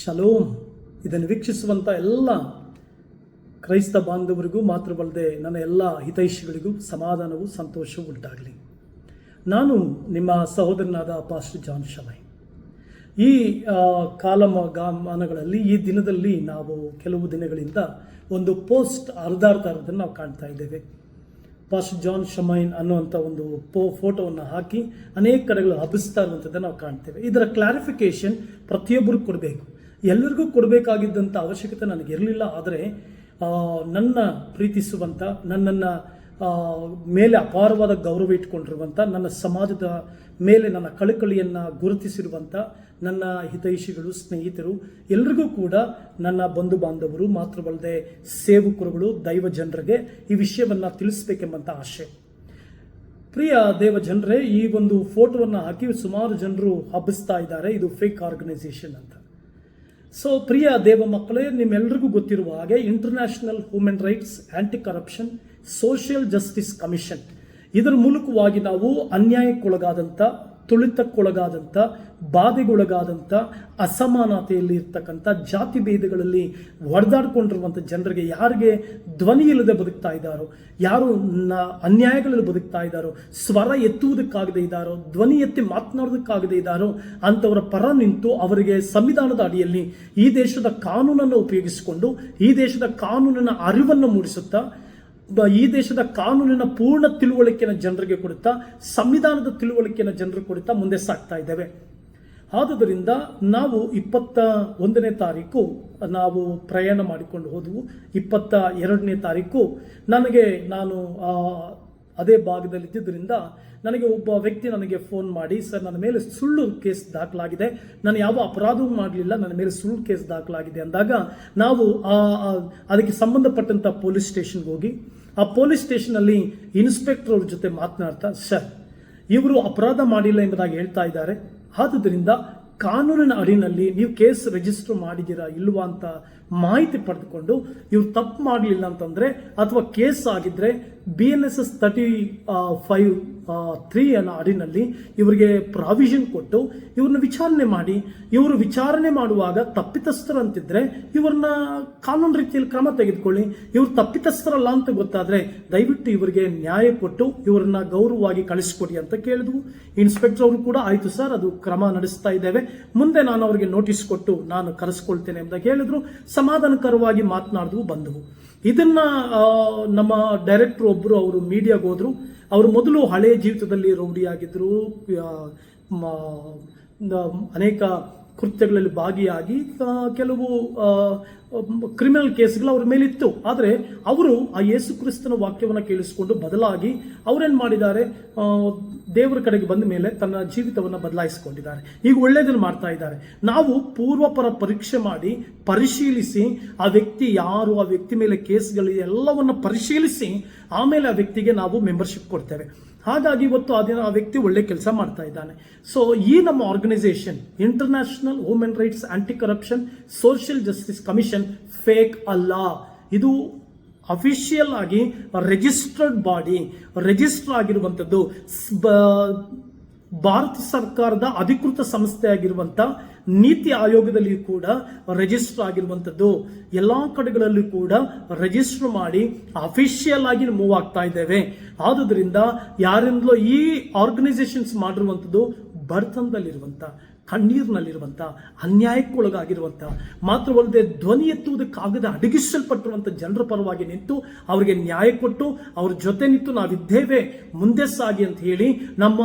Shalom, ಇದನ್ನು ವೀಕ್ಷಿಸುವಂಥ ಎಲ್ಲ ಕ್ರೈಸ್ತ ಬಾಂಧವರಿಗೂ ಮಾತ್ರವಲ್ಲದೆ ನನ್ನ ಎಲ್ಲ ಹಿತೈಷಿಗಳಿಗೂ ಸಮಾಧಾನವು, ಸಂತೋಷವೂ ಉಂಟಾಗಲಿ. ನಾನು ನಿಮ್ಮ ಸಹೋದರನಾದ ಪಾಸ್ಟರ್ ಜಾನ್ ಶಮೈ ಈ ಕಾಲಮ ಕಾಲಮಾನಗಳಲ್ಲಿ, ಈ ದಿನದಲ್ಲಿ ನಾವು ಕೆಲವು ದಿನಗಳಿಂದ ಒಂದು ಪೋಸ್ಟ್ ಅರ್ಧಾರ್ಧ ಇರೋದನ್ನು ನಾವು ಕಾಣ್ತಾ ಇದ್ದೇವೆ. ಪಾಸ್ಟ್ ಜಾನ್ ಶಮೈನ್ ಅನ್ನುವಂಥ ಒಂದು ಪೋ ಫೋಟೋವನ್ನು ಹಾಕಿ ಅನೇಕ ಕಡೆಗಳು ಹಬ್ಬಿಸ್ತಾ ಇರುವಂಥದ್ದನ್ನು ನಾವು ಕಾಣ್ತೇವೆ. ಇದರ ಕ್ಲಾರಿಫಿಕೇಶನ್ ಪ್ರತಿಯೊಬ್ಬರು ಕೊಡಬೇಕು. ಎಲ್ಲರಿಗೂ ಕೊಡಬೇಕಾಗಿದ್ದಂಥ ಅವಶ್ಯಕತೆ ನನಗಿರಲಿಲ್ಲ. ಆದರೆ ನನ್ನ ಪ್ರೀತಿಸುವಂಥ ನನ್ನನ್ನು ಮೇಲೆ ಅಪಾರವಾದ ಗೌರವ ಇಟ್ಕೊಂಡಿರುವಂಥ ನನ್ನ ಸಮಾಜದ ಮೇಲೆ ನನ್ನ ಕಳಕಳಿಯನ್ನು ಗುರುತಿಸಿರುವಂಥ ನನ್ನ ಹಿತೈಷಿಗಳು, ಸ್ನೇಹಿತರು, ಎಲ್ರಿಗೂ ಕೂಡ ನನ್ನ ಬಂಧು ಬಾಂಧವರು, ಮಾತ್ರವಲ್ಲದೆ ಸೇವಕರುಗಳು, ದೈವ ಜನರಿಗೆ ಈ ವಿಷಯವನ್ನು ತಿಳಿಸ್ಬೇಕೆಂಬಂಥ ಆಶೆ ಪ್ರಿಯ ದೇವ ಜನರೇ, ಈ ಒಂದು ಫೋಟೋವನ್ನು ಹಾಕಿ ಸುಮಾರು ಜನರು ಹಬ್ಬಿಸ್ತಾ ಇದ್ದಾರೆ. ಇದು ಫೇಕ್ ಆರ್ಗನೈಸೇಷನ್ ಅಂತ. ಸೊ ಪ್ರಿಯ ದೇವ ಮಕ್ಕಳೇ ನಿಮ್ಮೆಲ್ಲರಿಗೂ ಗೊತ್ತಿರುವ ಹಾಗೆ international human rights anti corruption social justice commission ಇದರ ಮೂಲಕವಾಗಿ ನಾವು ಅನ್ಯಾಯಕ್ಕೊಳಗಾದಂಥ ತುಳಿತಕ್ಕೊಳಗಾದಂಥ, ಬಾಧೆಗೊಳಗಾದಂಥ, ಅಸಮಾನತೆಯಲ್ಲಿ ಇರ್ತಕ್ಕಂಥ ಜಾತಿ ಭೇದಗಳಲ್ಲಿ ಹೊಡೆದಾಡ್ಕೊಂಡಿರುವಂಥ ಜನರಿಗೆ ಯಾರಿಗೆ ಧ್ವನಿ ಇಲ್ಲದೆ ಬದುಕ್ತಾ ಇದ್ದಾರೋ, ಯಾರು ಅನ್ಯಾಯಗಳಲ್ಲಿ ಬದುಕ್ತಾ ಇದ್ದಾರೋ, ಸ್ವರ ಎತ್ತುವುದಕ್ಕಾಗದೇ ಇದ್ದಾರೋ, ಧ್ವನಿ ಎತ್ತಿ ಮಾತನಾಡೋದಕ್ಕಾಗದೇ ಇದ್ದಾರೋ ಅಂಥವರ ಪರ ನಿಂತು ಅವರಿಗೆ ಸಂವಿಧಾನದ ಅಡಿಯಲ್ಲಿ ಈ ದೇಶದ ಕಾನೂನನ್ನು ಉಪಯೋಗಿಸಿಕೊಂಡು, ಈ ದೇಶದ ಕಾನೂನಿನ ಅರಿವನ್ನು ಮೂಡಿಸುತ್ತಾ ಈ ದೇಶದ ಕಾನೂನಿನ ಪೂರ್ಣ ತಿಳುವಳಿಕೆನ ಜನರಿಗೆ ಕೊಡುತ್ತಾ, ಸಂವಿಧಾನದ ತಿಳುವಳಿಕೆನ ಜನರಿಗೆ ಕೊಡುತ್ತಾ ಮುಂದೆ ಸಾಗ್ತಾ ಇದ್ದೇವೆ. ಆದುದರಿಂದ ನಾವು ಇಪ್ಪತ್ತ ಒಂದನೇ ತಾರೀಕು ನಾವು ಪ್ರಯಾಣ ಮಾಡಿಕೊಂಡು ಹೋದವು. ಇಪ್ಪತ್ತ ಎರಡನೇ ತಾರೀಕು ನನಗೆ ನಾನು ಆ, ಭಾಗದಲ್ಲಿ ಇದ್ದಿದ್ದರಿಂದ ನನಗೆ ಒಬ್ಬ ವ್ಯಕ್ತಿ ನನಗೆ ಫೋನ್ ಮಾಡಿ ಸರ್ ನನ್ನ ಮೇಲೆ ಸುಳ್ಳು ಕೇಸ್ ದಾಖಲಾಗಿದೆ. ನಾನು ಯಾವ ಅಪರಾಧವೂ ಮಾಡಲಿಲ್ಲ. ನನ್ನ ಮೇಲೆ ಸುಳ್ಳು ಕೇಸ್ ದಾಖಲಾಗಿದೆ. ಅಂದಾಗ ನಾವು ಆ, ಅದಕ್ಕೆ ಸಂಬಂಧಪಟ್ಟಂಥ ಪೊಲೀಸ್ ಸ್ಟೇಷನ್ಗೆ ಹೋಗಿ ಆ ಪೊಲೀಸ್ ಸ್ಟೇಷನಲ್ಲಿ ಇನ್ಸ್ಪೆಕ್ಟರ್ ಅವ್ರ ಜೊತೆ ಮಾತನಾಡ್ತಾ ಸರ್ ಇವರು ಅಪರಾಧ ಮಾಡಿಲ್ಲ ಎಂಬುದಾಗಿ ಹೇಳ್ತಾ ಇದ್ದಾರೆ. ಆದುದರಿಂದ ಕಾನೂನಿನ ಅಡಿನಲ್ಲಿ ನೀವು ಕೇಸ್ ರಿಜಿಸ್ಟರ್ ಮಾಡಿದ್ದೀರಾ ಇಲ್ವಾ ಅಂತ ಮಾಹಿತಿ ಪಡೆದುಕೊಂಡು ಇವ್ರು ತಪ್ಪು ಮಾಡಲಿಲ್ಲ ಅಂತಂದ್ರೆ ಅಥವಾ ಕೇಸ್ ಆಗಿದ್ರೆ B N S S thirty five three ಅನ್ನೋ ಆಡಿನಲ್ಲಿ ಇವರಿಗೆ ಪ್ರಾವಿಷನ್ ಕೊಟ್ಟು ಇವ್ರನ್ನ ವಿಚಾರಣೆ ಮಾಡಿ, ಇವರು ವಿಚಾರಣೆ ಮಾಡುವಾಗ ತಪ್ಪಿತಸ್ಥರು ಅಂತಿದ್ರೆ ಇವ್ರನ್ನ ಕಾನೂನು ರೀತಿಯಲ್ಲಿ ಕ್ರಮ ತೆಗೆದುಕೊಳ್ಳಿ. ಇವರು ತಪ್ಪಿತಸ್ಥರಲ್ಲ ಅಂತ ಗೊತ್ತಾದ್ರೆ ದಯವಿಟ್ಟು ಇವರಿಗೆ ನ್ಯಾಯ ಕೊಟ್ಟು ಇವರನ್ನ ಗೌರವವಾಗಿ ಕಳಿಸ್ಕೊಡಿ ಅಂತ ಕೇಳಿದ್ವು. ಇನ್ಸ್ಪೆಕ್ಟರ್ ಅವರು ಕೂಡ ಆಯಿತು ಸರ್, ಅದು ಕ್ರಮ ನಡೆಸ್ತಾ ಇದ್ದೇವೆ. ಮುಂದೆ ನಾನು ಅವರಿಗೆ ನೋಟಿಸ್ ಕೊಟ್ಟು ನಾನು ಕರೆಸ್ಕೊಳ್ತೇನೆ ಅಂತ ಹೇಳಿದ್ರು ಸಮಾಧಾನಕರವಾಗಿ ಮಾತನಾಡಿದ್ವು ಬಂದವು. ಇದನ್ನ ನಮ್ಮ ಡೈರೆಕ್ಟರ್ ಒಬ್ಬರು ಅವರು ಮೀಡಿಯಾಗೆ ಹೋದರು. ಅವರು ಮೊದಲು ಹಳೆಯ ಜೀವಿತದಲ್ಲಿ ರೌಡಿಯಾಗಿದ್ದರು ಅನೇಕ ಕೃತ್ಯಗಳಲ್ಲಿ ಭಾಗಿಯಾಗಿ ಕೆಲವು ಕ್ರಿಮಿನಲ್ ಕೇಸ್ಗಳು ಅವ್ರ ಮೇಲಿತ್ತು. ಆದರೆ ಅವರು ಆ ಯೇಸು ಕ್ರಿಸ್ತನ ವಾಕ್ಯವನ್ನು ಕೇಳಿಸಿಕೊಂಡು ಬದಲಾಗಿ ಅವರೇನು ಮಾಡಿದ್ದಾರೆ? ದೇವರ ಕಡೆಗೆ ಬಂದ ಮೇಲೆ ತನ್ನ ಜೀವಿತವನ್ನು ಬದಲಾಯಿಸಿಕೊಂಡಿದ್ದಾರೆ. ಈಗ ಒಳ್ಳೆಯದನ್ನು ಮಾಡ್ತಾ ಇದ್ದಾರೆ. ನಾವು ಪೂರ್ವಪರ ಪರೀಕ್ಷೆ ಮಾಡಿ ಪರಿಶೀಲಿಸಿ, ಆ ವ್ಯಕ್ತಿ ಯಾರು, ಆ ವ್ಯಕ್ತಿ ಮೇಲೆ ಕೇಸ್ಗಳು ಎಲ್ಲವನ್ನು ಪರಿಶೀಲಿಸಿ, ಆಮೇಲೆ ಆ ವ್ಯಕ್ತಿಗೆ ನಾವು ಮೆಂಬರ್ಶಿಪ್ ಕೊಡ್ತೇವೆ. ಹಾಗಾಗಿ ಇವತ್ತು ಅದಿನ ಆ ವ್ಯಕ್ತಿ ಒಳ್ಳೆ ಕೆಲಸ ಮಾಡ್ತಾ ಇದ್ದಾನೆ. ಸೊ ಈ ನಮ್ಮ organisation international women rights anti corruption social justice commission fake ಅಲ್ಲ ಇದು ಅಫಿಷಿಯಲ್ ಆಗಿ ರಿಜಿಸ್ಟರ್ಡ್ ಬಾಡಿ ರಿಜಿಸ್ಟರ್ ಆಗಿರುವಂಥದ್ದು ಭಾರತ ಸರ್ಕಾರದ ಅಧಿಕೃತ ಸಂಸ್ಥೆಯಾಗಿರುವಂಥ ನೀತಿ ಆಯೋಗದಲ್ಲಿ ಕೂಡ ರಿಜಿಸ್ಟರ್ ಆಗಿರುವಂಥದ್ದು ಎಲ್ಲ ಕಡೆಗಳಲ್ಲೂ ಕೂಡ ರಿಜಿಸ್ಟರ್ ಮಾಡಿ ಅಫಿಷಿಯಲ್ ಆಗಿ ಮೂವ್ ಆಗ್ತಾ ಇದ್ದೇವೆ. ಆದುದರಿಂದ ಯಾರಿಂದಲೋ ಈ ಆರ್ಗನೈಸೇಷನ್ಸ್ ಮಾಡಿರುವಂಥದ್ದು ಬಡತನದಲ್ಲಿರುವಂಥ ಕಣ್ಣೀರಿನಲ್ಲಿರುವಂಥ, ಅನ್ಯಾಯಕ್ಕೊಳಗಾಗಿರುವಂಥ, ಮಾತ್ರವಲ್ಲದೆ ಧ್ವನಿ ಎತ್ತುವುದಕ್ಕಾಗದ ಅಡಗಿಸಲ್ಪಟ್ಟಿರುವಂಥ ಜನರ ಪರವಾಗಿ ನಿಂತು ಅವರಿಗೆ ನ್ಯಾಯ ಕೊಟ್ಟು ಅವ್ರ ಜೊತೆ ನಿಂತು ನಾವಿದ್ದೇವೆ, ಮುಂದೆ ಸಾಗಿ ಅಂತ ಹೇಳಿ ನಮ್ಮ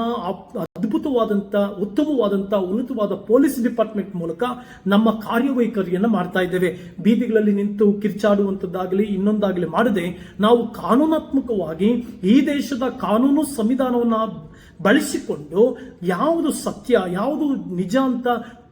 ಅದ್ಭುತವಾದಂಥ, ಉತ್ತಮವಾದಂಥ, ಉನ್ನತವಾದ ಪೊಲೀಸ್ ಡಿಪಾರ್ಟ್ಮೆಂಟ್ ಮೂಲಕ ನಮ್ಮ ಕಾರ್ಯವೈಖರಿಯನ್ನು ಮಾಡ್ತಾ ಇದ್ದೇವೆ. ಬೀದಿಗಳಲ್ಲಿ ನಿಂತು ಕಿರ್ಚಾಡುವಂಥದ್ದಾಗಲಿ, ಇನ್ನೊಂದಾಗಲಿ ಮಾಡದೆ ನಾವು ಕಾನೂನಾತ್ಮಕವಾಗಿ ಈ ದೇಶದ ಕಾನೂನು ಸಂವಿಧಾನವನ್ನು ಬಳಸಿಕೊಂಡು, ಯಾವುದು ಸತ್ಯ, ಯಾವುದು ನಿಜ ಅಂತ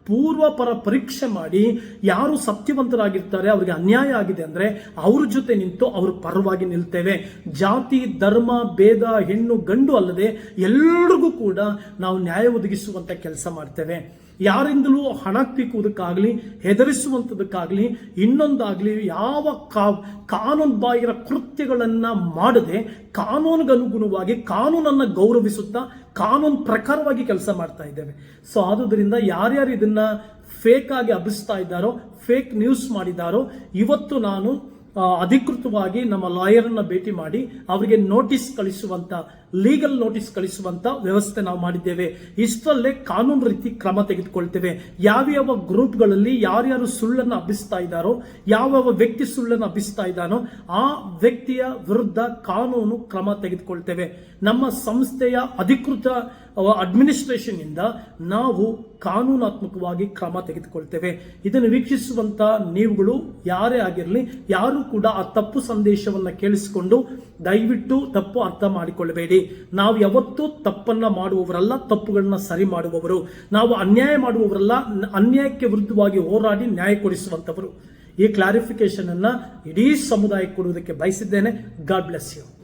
ಪೂರ್ವಪರ ಪರೀಕ್ಷೆ ಮಾಡಿ ಯಾರು ಸತ್ಯವಂತರಾಗಿರ್ತಾರೆ, ಅವರಿಗೆ ಅನ್ಯಾಯ ಆಗಿದೆ ಅಂದ್ರೆ ಅವ್ರ ಜೊತೆ ನಿಂತು ಅವ್ರ ಪರವಾಗಿ ನಿಲ್ತೇವೆ. ಜಾತಿ, ಧರ್ಮ, ಭೇದ, ಹೆಣ್ಣು, ಗಂಡು ಅಲ್ಲದೆ ಎಲ್ರಿಗೂ ಕೂಡ ನಾವು ನ್ಯಾಯ ಒದಗಿಸುವಂತ ಕೆಲಸ ಮಾಡ್ತೇವೆ. ಯಾರಿಂದಲೂ ಹಣ ತಿಕ್ಕುವುದಕ್ಕಾಗಲಿ ಹೆದರಿಸುವಂಥದ್ದಕ್ಕಾಗಲಿ ಇನ್ನೊಂದಾಗಲಿ ಯಾವ ಕಾ ಕಾನೂನು ಬಾಹಿರ ಕೃತ್ಯಗಳನ್ನು ಮಾಡದೆ, ಕಾನೂನಿಗನುಗುಣವಾಗಿ ಕಾನೂನನ್ನು ಗೌರವಿಸುತ್ತಾ, ಕಾನೂನು ಪ್ರಕಾರವಾಗಿ ಕೆಲಸ ಮಾಡ್ತಾ ಇದ್ದೇವೆ. ಸೊ ಆದುದರಿಂದ ಯಾರ್ಯಾರು ಇದನ್ನ ಫೇಕ್ ಆಗಿ ಹಬ್ಬಿಸ್ತಾ ಇದ್ದಾರೋ ಫೇಕ್ ನ್ಯೂಸ್ ಮಾಡಿದ್ದಾರೋ, ಇವತ್ತು ನಾನು ಅಧಿಕೃತವಾಗಿ ನಮ್ಮ ಲಾಯರನ್ನು ಭೇಟಿ ಮಾಡಿ ಅವರಿಗೆ ನೋಟಿಸ್ ಕಳಿಸುವಂತ, ಲೀಗಲ್ ನೋಟಿಸ್ ಕಳಿಸುವಂತ ವ್ಯವಸ್ಥೆ ನಾವು ಮಾಡಿದ್ದೇವೆ. ಇಷ್ಟರಲ್ಲೇ ಕಾನೂನು ರೀತಿ ಕ್ರಮ ತೆಗೆದುಕೊಳ್ತೇವೆ. ಯಾವ್ಯಾವ ಗ್ರೂಪ್ಗಳಲ್ಲಿ ಯಾರ್ಯಾರು ಸುಳ್ಳನ್ನು ಹಬ್ಬಿಸ್ತಾ ಇದ್ದಾರೋ, ಯಾವ್ಯಾವ ವ್ಯಕ್ತಿ ಸುಳ್ಳನ್ನು ಹಬ್ಬಿಸ್ತಾ ಇದ್ದಾನೋ, ಆ ವ್ಯಕ್ತಿಯ ವಿರುದ್ಧ ಕಾನೂನು ಕ್ರಮ ತೆಗೆದುಕೊಳ್ತೇವೆ. ನಮ್ಮ ಸಂಸ್ಥೆಯ ಅಧಿಕೃತ ಅಡ್ಮಿನಿಸ್ಟ್ರೇಷನ್ ಇಂದ ನಾವು ಕಾನೂನಾತ್ಮಕವಾಗಿ ಕ್ರಮ ತೆಗೆದುಕೊಳ್ತೇವೆ. ಇದನ್ನು ವೀಕ್ಷಿಸುವಂತ ನೀವುಗಳು ಯಾರೇ ಆಗಿರಲಿ, ಯಾರು ಕೂಡ ಆ ತಪ್ಪು ಸಂದೇಶವನ್ನ ಕೇಳಿಸಿಕೊಂಡು ದಯವಿಟ್ಟು ತಪ್ಪು ಅರ್ಥ ಮಾಡಿಕೊಳ್ಳಬೇಡಿ. ನಾವು ಯಾವತ್ತೂ ತಪ್ಪನ್ನ ಮಾಡುವವರಲ್ಲ, ತಪ್ಪುಗಳನ್ನ ಸರಿ ಮಾಡುವವರು. ನಾವು ಅನ್ಯಾಯ ಮಾಡುವವರಲ್ಲ, ಅನ್ಯಾಯಕ್ಕೆ ವಿರುದ್ಧವಾಗಿ ಹೋರಾಡಿ ನ್ಯಾಯ ಕೊಡಿಸುವಂಥವರು ಈ ಕ್ಲಾರಿಫಿಕೇಶನ್ ಅನ್ನ ಇಡೀ ಸಮುದಾಯಕ್ಕೆ ಕೊಡುವುದಕ್ಕೆ ಬಯಸಿದ್ದೇನೆ. God bless you